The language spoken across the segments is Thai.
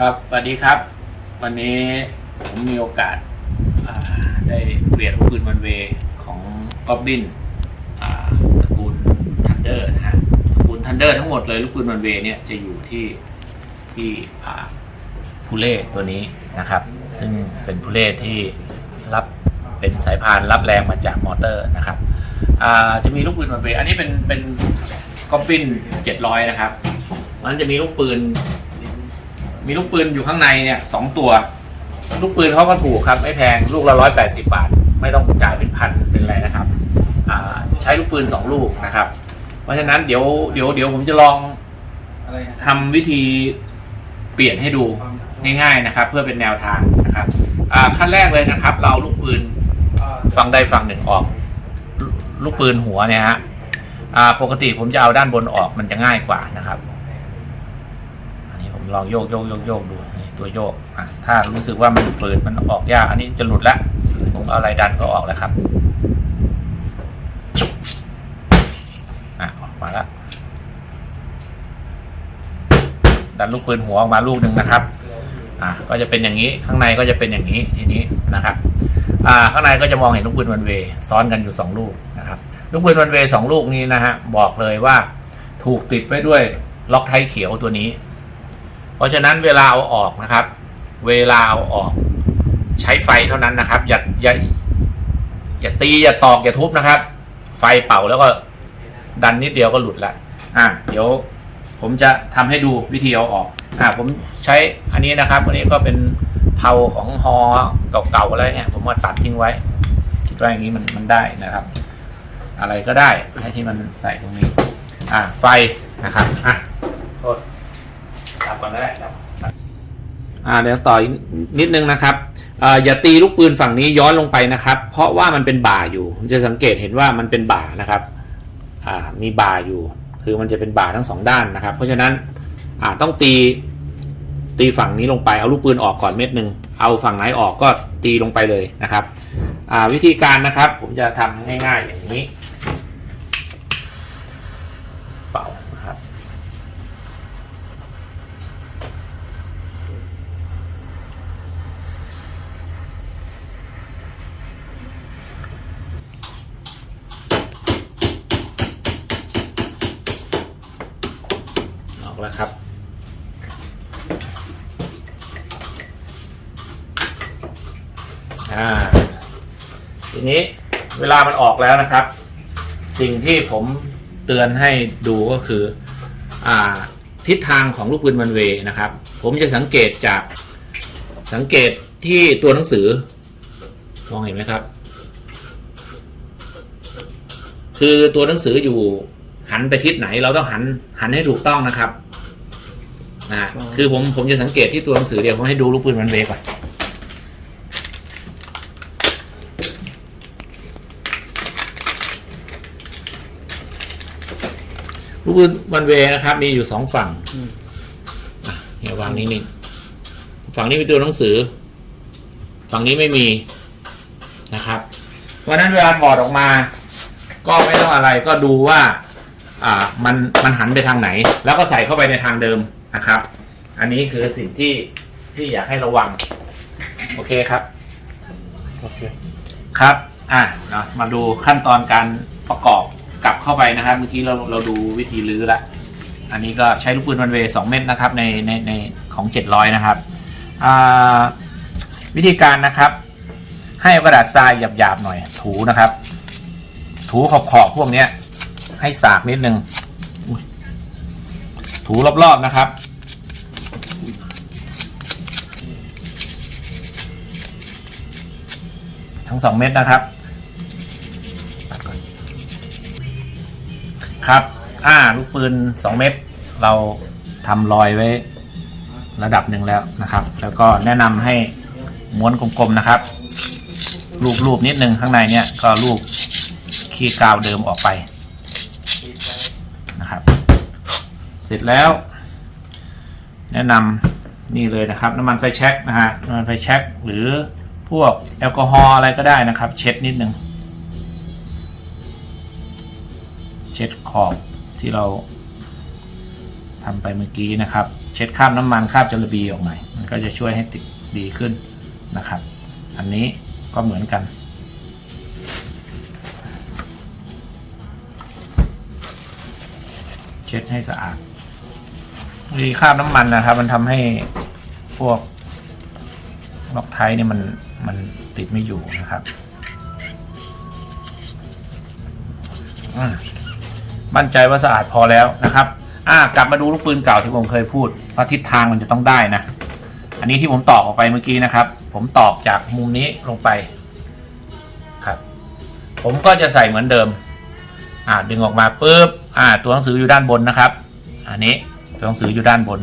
ครับสวัสดีครับ วันนี้ผมมีโอกาสได้เปลี่ยนลูกปืนวันเวของกอบบินตระกูลทันเดอร์นะฮะตระกูลทันเดอร์ทั้งหมดเลยลูกปืนวันเวเนี่ยจะอยู่ที่ที่อ่าพูเล่ตัวนี้นะครับ ซึ่งเป็นพูเล่ที่รับเป็นสายพานรับแรงมาจากมอเตอร์นะครับจะมีลูกปืนวันเวอันนี้เป็นเป็นกอบบิน700 นะครับมันจะมีลูกปืน มีลูกปืนอยู่ข้างในเนี่ยสองตัว ลูกปืนเขาก็ถูกครับ ไม่แพงลูกละร้อยแปดสิบาท ไม่ต้องจ่ายเป็นพันเป็นอะไรนะครับอ่าใช้ลูกปืนสองลูกนะครับ เพราะฉะนั้นเดี๋ยวเดี๋ยวเดี๋ยวผมจะลองอะไรนะทำวิธีเปลี่ยนให้ดูง่ายๆนะครับ เพื่อเป็นแนวทางนะครับอ่าขั้นแรกเลยนะครับ เราเอาลูกปืนฝั่งใดฝั่งหนึ่งออกลลูกปืนหัวเนี่ยฮะอ่าปกติผมจะเอาด้านบนออกมันจะง่ายกว่านะครับอันนี้ผม ลองโยกโยกโยกโยกดูตัวโยกอะถ้ารู้สึกว่ามันฝืดมันออกยากอันนี้จะหลุดแล้วผมเอาอะไรดันก็ออกแล้วครับอะออกมาแล้วดันลูกปืนหัวออกมาลูกหนึ่งนะครับอะก็จะเป็นอย่างนี้ข้างในก็จะเป็นอย่างนี้ทีนี้นะครับอ่าข้างในก็จะมองเห็นลูกปืนวันเวย์ซ้อนกันอยู่สองลูกนะครับลูกปืนวันเวย์สองลูกนี้นะฮะบอกเลยว่าถูกติดไว้ด้วยล็อกไทเขียวตัวนี้ เพราะฉะนั้นเวลาเอาออกนะครับ เวลาเอาออกใช้ไฟเท่านั้นนะครับ อย่าอย่าอย่าตีอย่าตอกอย่าทุบนะครับ ไฟเป่าแล้วก็ดันนิดเดียวก็หลุดละอะเดี๋ยวผมจะทำให้ดูวิธีเอาออกอ่าผมใช้อันนี้นะครับอันนี้ก็เป็นเผาของฮอเก่าๆอะไรเงี้ยผมว่าตัดทิ้งไว้คิดว่าอย่างนี้มันมันได้นะครับ อะไรก็ได้ให้ที่มันใส่ตรงนี้ อ่าไฟนะครับอะโทษ ตัดก่อนก็ได้ครับอ่าเดี๋ยวต่ออีกนิดนึงนะครับอ่าอย่าตีลูกปืนฝั่งนี้ย้อนลงไปนะครับ เพราะว่ามันเป็นบ่าอยู่จะสังเกตเห็นว่ามันเป็นบ่านะครับอ่ามีบ่าอยู่ คือมันจะเป็นบ่าทั้งสองด้านนะครับ เพราะฉะนั้นอ่าต้องตีตีฝั่งนี้ลงไปเอาลูกปืนออกก่อนเม็ดหนึ่งเอาฝั่งไหนออกก็ตีลงไปเลยนะครับอ่าวิธีการนะครับผมจะทำง่ายๆอย่างนี้ เป่านะครับ ออก แล้วครับ อ่า ทีนี้เวลามันออกแล้วนะครับ สิ่งที่ผมเตือนให้ดูก็คือ อ่า ทิศทางของลูกปืนวันเวนะครับ ผมจะสังเกตจากสังเกตที่ตัวหนังสือ มองเห็นไหมครับ คือตัวหนังสืออยู่ หันไปทิศไหนเราต้องหันหันให้ถูกต้องนะครับอ่าคือผมผมจะสังเกตที่ตัวหนังสือเดี๋ยวผมให้ดูลูกปืนวันเวย์ก่อนลูกปืนวันเวย์นะครับ มีอยู่สองฝั่งอืมอะเนี่ยวางนิ่งๆฝั่งนี้มีตัวหนังสือ ฝั่งนี้ไม่มีนะครับ เพราะฉะนั้นเวลาถอดออกมา ก็ไม่ต้องอะไรก็ดูว่า อ่ามันมันหันไปทางไหน แล้วก็ใส่เข้าไปในทางเดิมนะครับ อันนี้คือสิ่งที่ที่อยากให้ระวัง โอเคครับ โอเค ครับ อะเนาะมาดูขั้นตอนการประกอบกลับเข้าไปนะครับ เมื่อกี้เราเราดูวิธีรื้อละ อันนี้ก็ใช้ลูกปืนวันเวย์สองเม็ดนะครับในในในของเจ็ดร้อยนะครับ อ่า วิธีการนะครับ ให้เอากระดาษทรายหยาบๆหน่อยถูนะครับ ถูขอบขอบๆพวกเนี้ย ให้สากนิดนึงถูรอบๆนะครับ ทั้งสองเม็ดนะครับครับ อ่า ลูกปืนสองเม็ดเราทำรอยไว้ระดับหนึ่งแล้วนะครับ แล้วก็แนะนำให้ม้วนกลมๆนะครับ รูปๆนิดนึงข้างในเนี่ยก็รูปขี้กาวเดิมออกไป นะครับ เสร็จแล้ว แนะนำนี่เลยนะครับ น้ำมันไฟแช็กนะฮะน้ำมันไฟแช็กหรือพวกแอลกอฮอล์อะไรก็ได้นะครับ เช็ดนิดนึงเช็ดขอบที่เราทำไปเมื่อกี้นะครับ เช็ดคราบน้ำมันคราบจระบีออกหน่อยมันก็จะช่วยให้ติดดีขึ้นนะครับ อันนี้ก็เหมือนกัน ช็ดให้สะอาดดีคราบน้ำมันนะครับ มันทำให้พวกล็อกไทเนี่ยมันมันติดไม่อยู่นะครับมั่นใจว่าสะอาดพอแล้วนะครับ อ่ากลับมาดูลูกปืนเก่าที่ผมเคยพูดว่าทิศทางมันจะต้องได้นะ อันนี้ที่ผมตอกออกไปเมื่อกี้นะครับ ผมตอกจากมุมนี้ลงไปครับ ผมก็จะใส่เหมือนเดิม อ่าดึงออกมาปุ๊บ อ่าตัวหนังสืออยู่ด้านบนนะครับ อันนี้ตัวหนังสืออยู่ด้านบน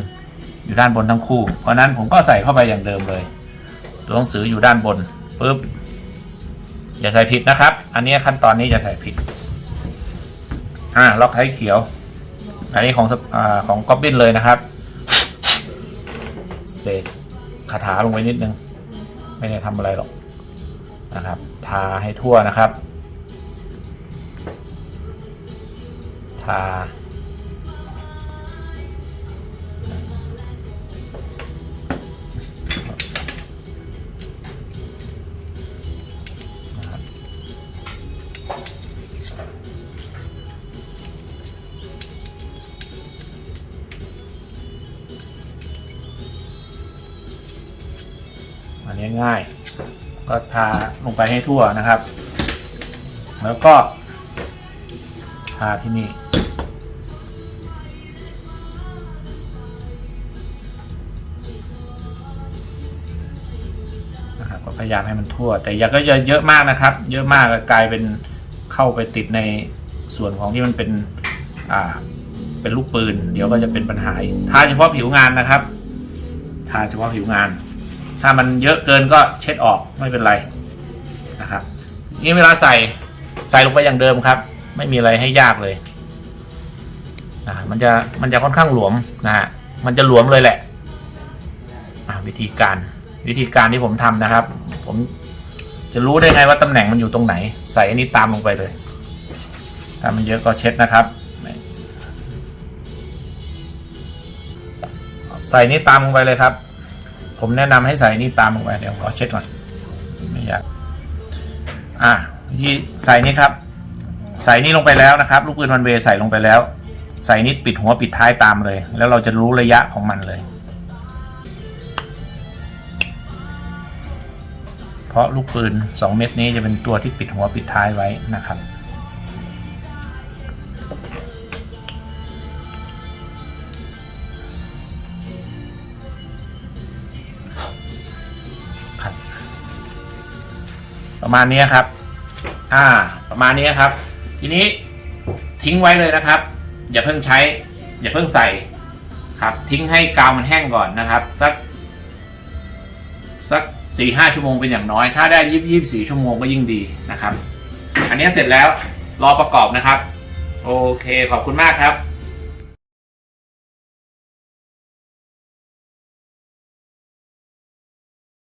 อยู่ด้านบนทั้งคู่ เพราะนั้นผมก็ใส่เข้าไปอย่างเดิมเลย ตัวหนังสืออยู่ด้านบนปุ๊บอย่าใส่ผิดนะครับ อันนี้ขั้นตอนนี้อย่าใส่ผิด อ่าล็อกไทเขียว อันนี้ของอ่าของก๊อบบินเลยนะครับ เสกคาถาลงไปนิดนึง ไม่ได้ทำอะไรหรอกนะครับ ทาให้ทั่วนะครับ ทา อันนี้ง่าย ก็ทาลงไปให้ทั่วนะครับ แล้วก็ ทาที่นี่นะครับก็พยายามให้มันทั่ว แต่อย่าก็จะเยอะมากนะครับ เยอะมากกลายเป็นเข้าไปติดในส่วนของที่มันเป็นอ่าเป็นลูกปืน เดี๋ยวก็จะเป็นปัญหาทาเฉพาะผิวงานนะครับทาเฉพาะผิวงาน ถ้ามันเยอะเกินก็เช็ดออกไม่เป็นไรนะครับนี่เวลาใส่ใส่ลงไปอย่างเดิมครับ ไม่มีอะไรให้ยากเลยอ่ามันจะมันจะค่อนข้างหลวมนะฮะมันจะหลวมเลยแหละอ่าวิธีการวิธีการที่ผมทำนะครับ ผมจะรู้ได้ไงว่าตำแหน่งมันอยู่ตรงไหน ใส่อันนี้ตามลงไปเลย ถ้ามันเยอะก็เช็ดนะครับ ใส่นี่ตามลงไปเลยครับ ผมแนะนำให้ใส่นี่ตามลงไปเดี๋ยวขอเช็ดก่อนไม่อยากอะวิธีใส่นี่ครับ ใส่นี่ลงไปแล้วนะครับ ลูกปืนวันเวใส่ลงไปแล้ว ใส่นี่ปิดหัวปิดท้ายตามเลย แล้วเราจะรู้ระยะของมันเลย เพราะลูกปืน 2 เม็ดนี้จะเป็นตัวที่ปิดหัวปิดท้ายไว้นะครับประมาณนี้ครับ อ่า ประมาณนี้ครับ ทีนี้ทิ้งไว้เลยนะครับ อย่าเพิ่งใช้ อย่าเพิ่งใส่ครับ ทิ้งให้กาวมันแห้งก่อนนะครับ สัก สักสี่ห้าชั่วโมงเป็นอย่างน้อย ถ้าได้ยี่ยี่สี่ชั่วโมงก็ยิ่งดีนะครับ อันนี้เสร็จแล้วรอประกอบนะครับ โอเคขอบคุณมากครับ